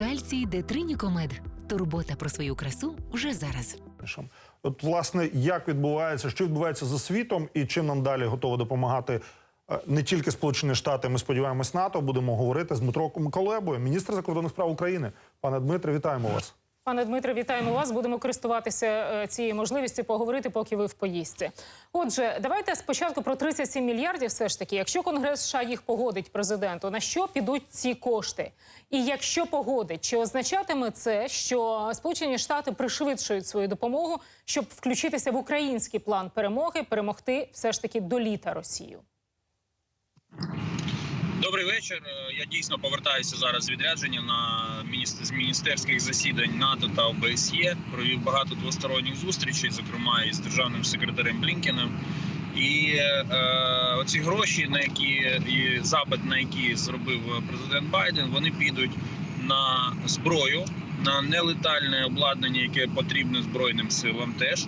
Кальцій Детринікомед. Турбота про свою красу вже зараз. От, власне, як відбувається, що відбувається за світом, і чим нам далі готово допомагати е, не тільки Сполучені Штати, ми сподіваємось, НАТО. Будемо говорити з Дмитро Колебою, міністр закордонних справ України. Пане Дмитре, вітаємо вас. Пане Дмитре, вітаємо вас. Будемо користуватися е, цією можливістю поговорити, поки ви в поїздці. Отже, давайте спочатку про 37 мільярдів. Все ж таки, якщо Конгрес США їх погодить президенту, на що підуть ці кошти? І якщо погодить, чи означатиме це, що Сполучені Штати пришвидшують свою допомогу, щоб включитися в український план перемоги, перемогти все ж таки до літа Росію? Добрий вечір. Е, Я дійсно повертаюся зараз з відрядження на з міністерських засідань НАТО та ОБСЄ. Провів багато двосторонніх зустрічей, зокрема із державним секретарем Блінкеном. І е, оці гроші, на які і запит, на які зробив президент Байден, вони підуть на зброю, на нелетальне обладнання, яке потрібне збройним силам, теж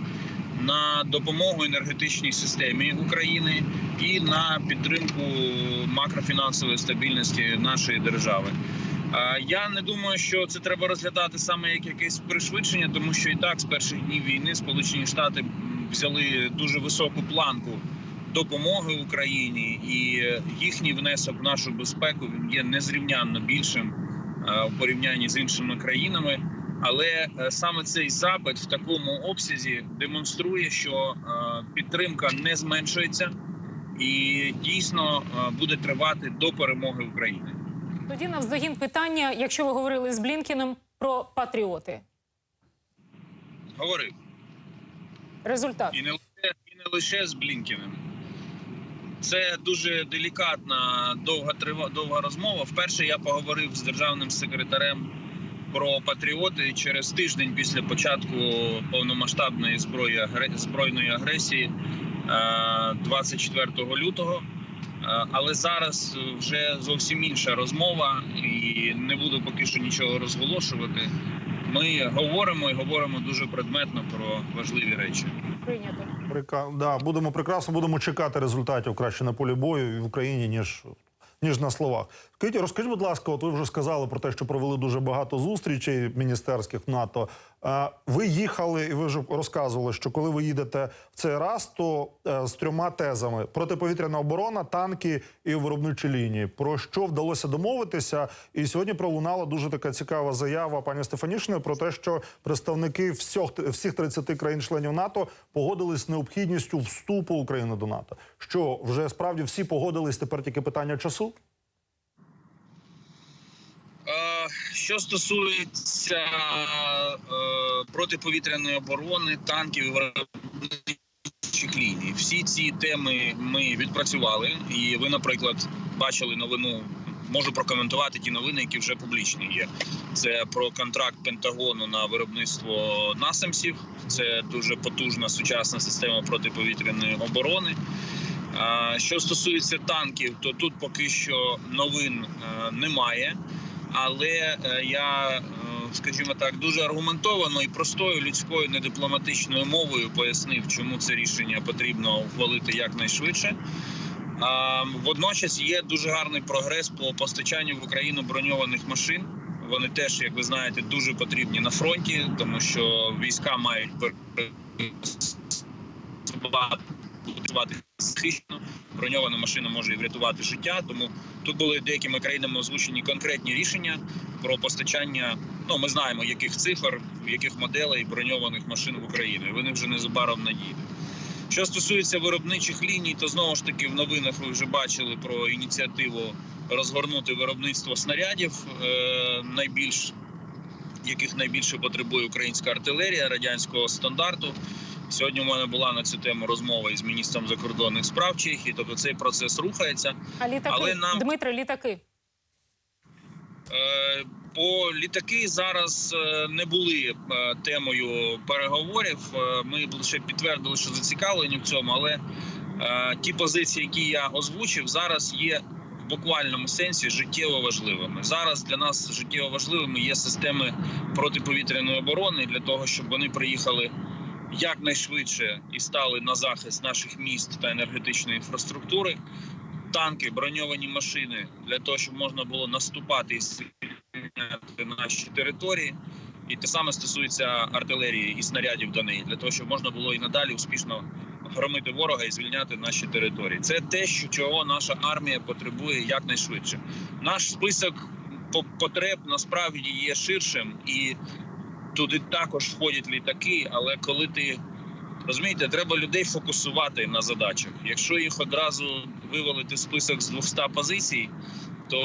на допомогу енергетичній системі України і на підтримку макрофінансової стабільності нашої держави. Я не думаю, що це треба розглядати саме як якесь пришвидшення, тому що і так з перших днів війни Сполучені Штати взяли дуже високу планку допомоги Україні, і їхній внесок в нашу безпеку він є незрівнянно більшим в порівнянні з іншими країнами. Але е, саме цей запит в такому обсязі демонструє, що е, підтримка не зменшується і дійсно е, буде тривати до перемоги України. Тоді навздогін питання, якщо ви говорили з Блінкеном про патріоти. Говорив Результат. і не лише і не лише з Блінкіним. Це дуже делікатна, довга трива, довга розмова. Вперше я поговорив з державним секретарем про патріоти через тиждень після початку повномасштабної зброї збройної агресії е, 24 лютого. Е, Але зараз вже зовсім інша розмова, і не буду поки що нічого розголошувати. Ми говоримо і говоримо дуже предметно про важливі речі. Прийнято. Прика... Да, будемо прекрасно, будемо чекати результатів краще на полі бою і в Україні, ніж. Ніж на словах. Скажіть, розкажіть, будь ласка, от ви вже сказали про те, що провели дуже багато зустрічей міністерських НАТО. Ви їхали, і ви вже розказували, що коли ви їдете в цей раз, то е, з трьома тезами: протиповітряна оборона, танки і виробничі лінії. Про що вдалося домовитися? І сьогодні пролунала дуже така цікава заява пані Стефанішини про те, що представники всіх, всіх 30 країн-членів НАТО погодились з необхідністю вступу України до НАТО. Що вже справді всі погодились тепер тільки питання часу? Е, Що стосується е, протиповітряної оборони, танків і виробничих ліній, всі ці теми ми відпрацювали. І ви, наприклад, бачили новину. Можу прокоментувати ті новини, які вже публічні є. Це про контракт Пентагону на виробництво насамсів. Це дуже потужна сучасна система протиповітряної оборони. Що стосується танків, то тут поки що новин е, немає. Але е, я, е, скажімо так, дуже аргументовано і простою людською недипломатичною мовою пояснив, чому це рішення потрібно ухвалити якнайшвидше. Водночас є дуже гарний прогрес по постачанню в Україну броньованих машин. Вони теж, як ви знаєте, дуже потрібні на фронті, тому що війська мають працювати захищено. Броньована машина може і врятувати життя. Тому тут були деякими країнами озвучені конкретні рішення про постачання. Ну ми знаємо, яких цифр, яких моделей броньованих машин в Україну. І Вони вже незабаром надійдуть. Що стосується виробничих ліній, то знову ж таки в новинах ви вже бачили про ініціативу розгорнути виробництво снарядів, е, найбільш яких найбільше потребує українська артилерія радянського стандарту. Сьогодні у мене була на цю тему розмова із міністром закордонних справ Чехії. Тобто цей процес рухається. А літаки, Але нам- Дмитре, літаки. Е, По літаки зараз е, не були е, темою переговорів. Е, Ми лише підтвердили, що зацікавлені в цьому, але е, ті позиції, які я озвучив, зараз є в буквальному сенсі життєво важливими. Зараз для нас життєво важливими є системи протиповітряної оборони для того, щоб вони приїхали якнайшвидше і стали на захист наших міст та енергетичної інфраструктури. Танки, броньовані машини для того, щоб можна було наступати і звільняти наші території. І те саме стосується артилерії і снарядів до неї, для того, щоб можна було і надалі успішно громити ворога і звільняти наші території. Це те, що чого наша армія потребує якнайшвидше. Наш список потреб насправді є ширшим, і туди також входять літаки. Але коли ти розумієте, треба людей фокусувати на задачах. Якщо їх одразу вивалити в список з 200 позицій, то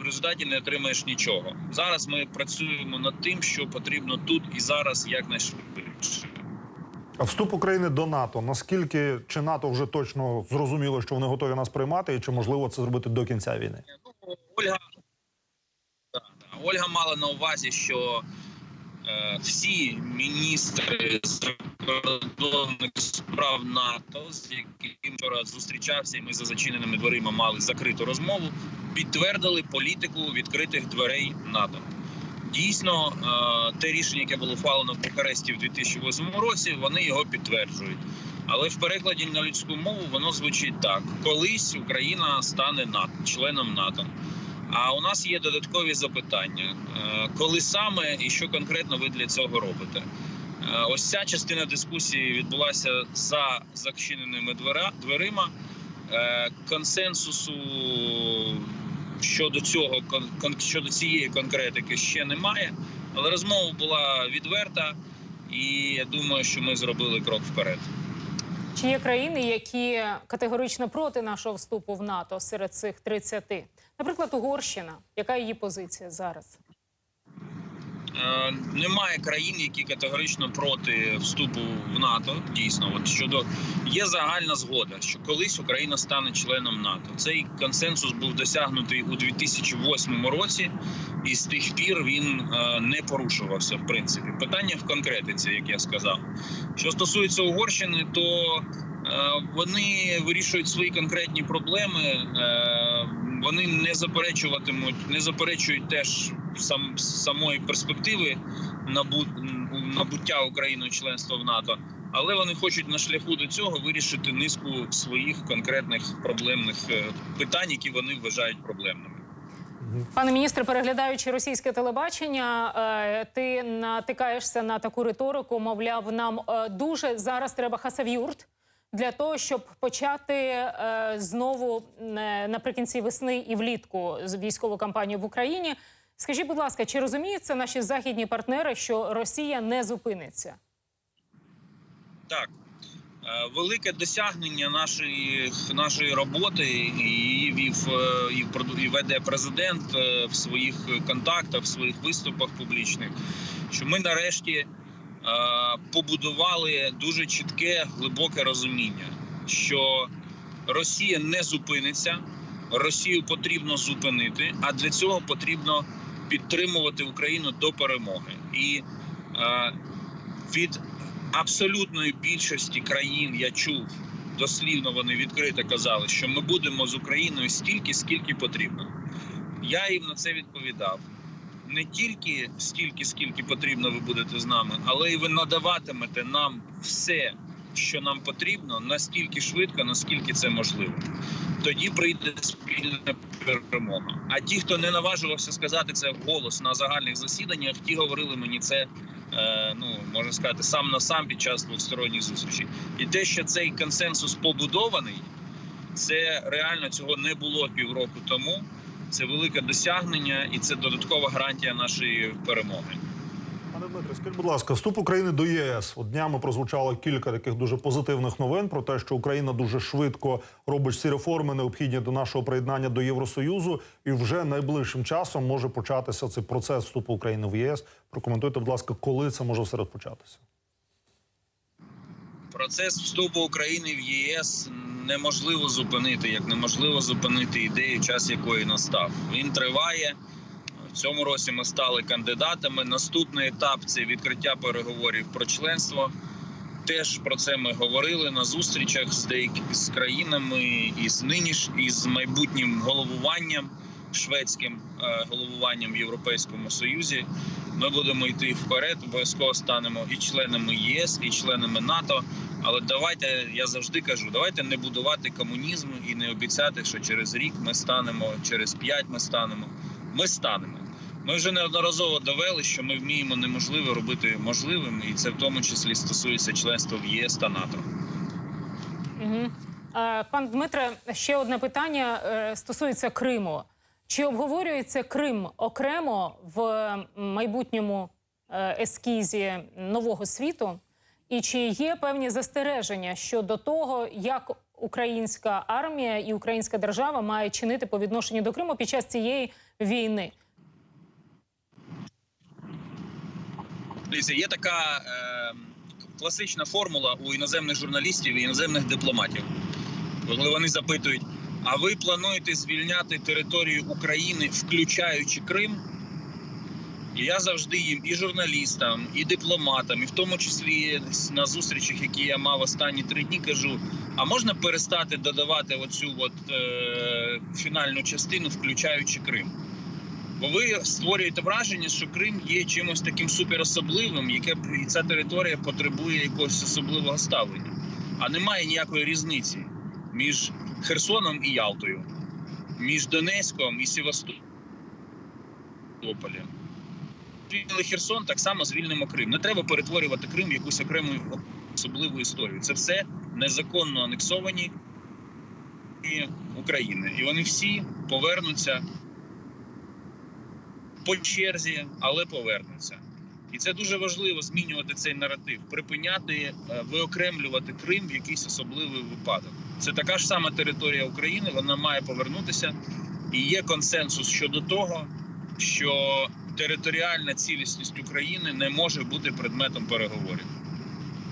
в результаті не отримаєш нічого. Зараз ми працюємо над тим, що потрібно тут і зараз якнайшвидше. А вступ України до НАТО. Наскільки чи НАТО вже точно зрозуміло, що вони готові нас приймати, і чи можливо це зробити до кінця війни? Ну, Ольга. Ольга мала на увазі, що всі міністри закордонних справ НАТО, з яким вчора зустрічався, і ми за зачиненими дверима мали закриту розмову, підтвердили політику відкритих дверей НАТО. Дійсно, е, те рішення, яке було ухвалено в Бухаресті в 2008 році, вони його підтверджують. Але в перекладі на людську мову воно звучить так: колись Україна стане НАТО, членом НАТО. А у нас є додаткові запитання: Е, коли саме і що конкретно ви для цього робите? Е, Ось ця частина дискусії відбулася за зачиненими дверима. Е, Консенсусу щодо цього щодо цієї конкретики ще немає, але розмова була відверта, і я думаю, що ми зробили крок вперед. Чи є країни, які категорично проти нашого вступу в НАТО серед цих 30? Наприклад, Угорщина. Яка її позиція зараз? Е, Немає країн, які категорично проти вступу в НАТО. Дійсно, от щодо є загальна згода, що колись Україна стане членом НАТО. Цей консенсус був досягнутий у 2008 році, і з тих пір він е, не порушувався. В принципі, питання в конкретиці, як я сказав. Що стосується Угорщини, то е, вони вирішують свої конкретні проблеми. Е, вони не заперечуватимуть, не заперечують теж сам самої перспективи набу, набуття Україною членства в НАТО, але вони хочуть на шляху до цього вирішити низку своїх конкретних проблемних е, питань, які вони вважають проблемними. Пане міністре, переглядаючи російське телебачення, е, ти натикаєшся на таку риторику. Мовляв, нам е, дуже зараз треба хасавюрт для того, щоб почати е, знову е, наприкінці весни і влітку з військову кампанію в Україні. Скажіть, будь ласка, чи розуміють наші західні партнери, що Росія не зупиниться? Так. Е, Велике досягнення нашої нашої роботи її вів е, і веде президент е, в своїх контактах, в своїх виступах публічних. Що ми нарешті побудували дуже чітке глибоке розуміння, що Росія не зупиниться, Росію потрібно зупинити, а для цього потрібно підтримувати Україну до перемоги. І е, від абсолютної більшості країн я чув дослівно. Вони відкрито казали, що ми будемо з Україною стільки, скільки потрібно. Я їм на це відповідав. Не тільки стільки, скільки потрібно, ви будете з нами, але і ви надаватимете нам все, що нам потрібно, настільки швидко, наскільки це можливо. Тоді прийде спільна перемога. А ті, хто не наважувався сказати це вголос на загальних засіданнях, ті говорили мені це е, ну можна сказати, сам на сам під час двосторонніх зустрічей. І те, що цей консенсус побудований, це реально цього не було півроку тому. Це велике досягнення, і це додаткова гарантія нашої перемоги. Пане Дмитре, скажіть, будь ласка, вступ України до ЄС. От днями прозвучало кілька таких дуже позитивних новин про те, що Україна дуже швидко робить всі реформи, необхідні до нашого приєднання до Євросоюзу, і вже найближчим часом може початися цей процес вступу України в ЄС. Прокоментуйте, будь ласка, коли це може все розпочатися? Процес вступу України в ЄС неможливо зупинити, як неможливо зупинити ідею, час якої настав. Він триває. В цьому році ми стали кандидатами. Наступний етап це відкриття переговорів про членство. Теж про це ми говорили на зустрічах з деякими з країнами і з ниніш і з майбутнім головуванням шведським е, головуванням в Європейському Союзі. Ми будемо йти вперед. Обов'язково станемо і членами ЄС, і членами НАТО. Але давайте я завжди кажу: давайте не будувати комунізм і не обіцяти, що через рік ми станемо, через п'ять ми станемо. Ми станемо. Ми вже неодноразово довели, що ми вміємо неможливе робити можливим, і це в тому числі стосується членства в ЄС та НАТО. Угу. Пан Дмитре, ще одне питання е, стосується Криму. Чи обговорюється Крим окремо в майбутньому е, ескізі нового світу? І чи є певні застереження щодо того, як українська армія і українська держава має чинити по відношенню до Криму під час цієї війни? Є така е, класична формула у іноземних журналістів і іноземних дипломатів, коли вони запитують: а ви плануєте звільняти територію України, включаючи Крим? І я завжди їм і журналістам, і дипломатам, і в тому числі на зустрічах, які я мав останні три дні, кажу: а можна перестати додавати оцю от, е, фінальну частину, включаючи Крим? Бо ви створюєте враження, що Крим є чимось таким суперособливим, яке і ця територія потребує якогось особливого ставлення. А немає ніякої різниці між Херсоном і Ялтою, між Донецьком і Севастополем. Звільнили Херсон, так само звільнимо Крим. Не треба перетворювати Крим в якусь окрему особливу історію. Це все незаконно анексовані України. І вони всі повернуться по черзі, але повернуться. І це дуже важливо змінювати цей наратив, припиняти е, виокремлювати Крим в якийсь особливий випадок. Це така ж сама територія України, вона має повернутися, і є консенсус щодо того, що територіальна цілісність України не може бути предметом переговорів.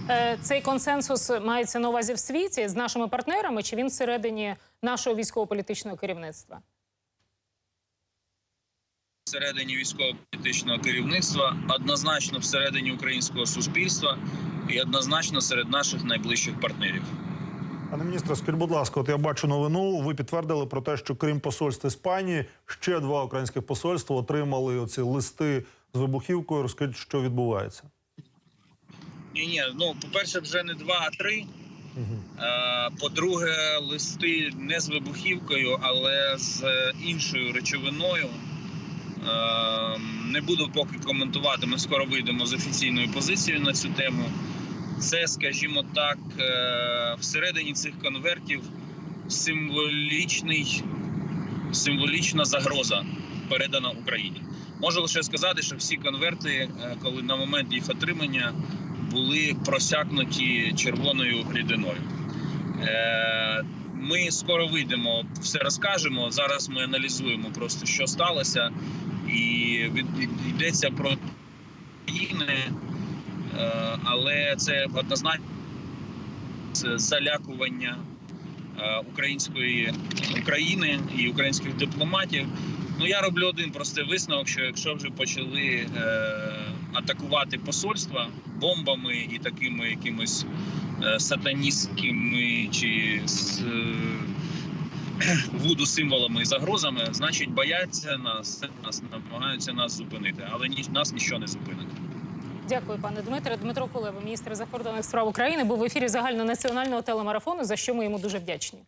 Е, Цей консенсус мається на увазі в світі з нашими партнерами, чи він всередині нашого військово-політичного керівництва? Всередині військово-політичного керівництва, однозначно всередині українського суспільства і однозначно серед наших найближчих партнерів. Пане міністре, скажіть, будь ласка, от я бачу новину. Ви підтвердили про те, що крім посольств Іспанії, ще два українських посольства отримали оці листи з вибухівкою. Розкажіть, що відбувається. Ні, ні, ну по-перше, вже не два, а три. Угу. По-друге, листи не з вибухівкою, але з іншою речовиною. Е, Не буду поки коментувати. Ми скоро вийдемо з офіційною позицією на цю тему. Це, скажімо так, е, всередині цих конвертів символічний, символічна загроза передана Україні. Можу лише сказати, що всі конверти, е, коли на момент їх отримання, були просякнуті червоною рідиною. Е, Ми скоро вийдемо, все розкажемо. Зараз ми аналізуємо просто, що сталося, і йдеться про країни, але це однозначно залякування е, української України і українських дипломатів. Ну я роблю один простий висновок: що якщо вже почали е, атакувати посольства бомбами і такими якимось е, сатаністськими чи з е, вуду символами і загрозами, значить бояться нас, нас намагаються нас зупинити, але ні, нас нічого не зупинить. Дякую, пане Дмитре. Дмитро Кулеба, міністр закордонних справ України, був в ефірі загальнонаціонального телемарафону, за що ми йому дуже вдячні.